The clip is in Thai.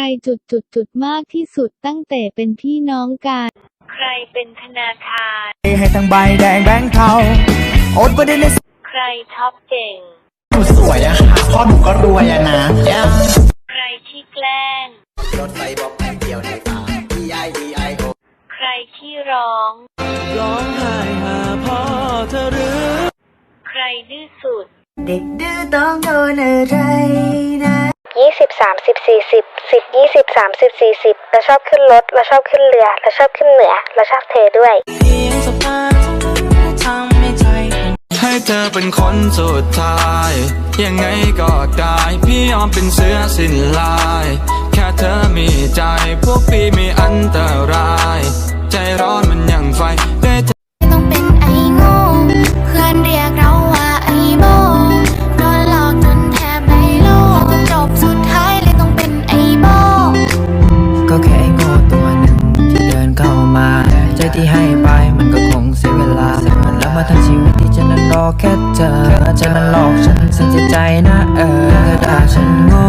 รจุดจุดจุดมากที่สุดตั้งแต่เป็นพี่น้องกัน ใครเป็นธนาคาร ให้ทั้งใบแดงแบงค์เทาอดประเด็นในใครท็อปเก่งหนูสวยอะค่ะพ่อหนูก็รวยอะนะใครที่แกล้งรถไฟบอกแป๊บเดียวในป่า E I E I O ใครที่ร้อง ร้องไห้หาพ่อเธอหรือ ใครดื้อสุด เด็กดื้อต้องโดนอะไรนะยี่ สิบสามสิบสี่สิบสิบยี่สิบสามสิบสี่สิบเราชอบขึ้นรถเราชอบขึ้นเรือเราชอบขึ้นเหนือเราชอบเธอด้วยให้เธอเป็นคนสุดท้าย ยังไงก็ได้พี่ยอมเป็นเสื้อสิ้นลาย แค่เธอมีใจพวกพี่มีอันตร ที่ให้ไปมันก็คงเสียเวลาแล้วมาทั้งชีวิตที่ฉันนั้นรอแค่เจอฉันนั้นหลอกฉันเสียใจนะเออถ้าฉันโง่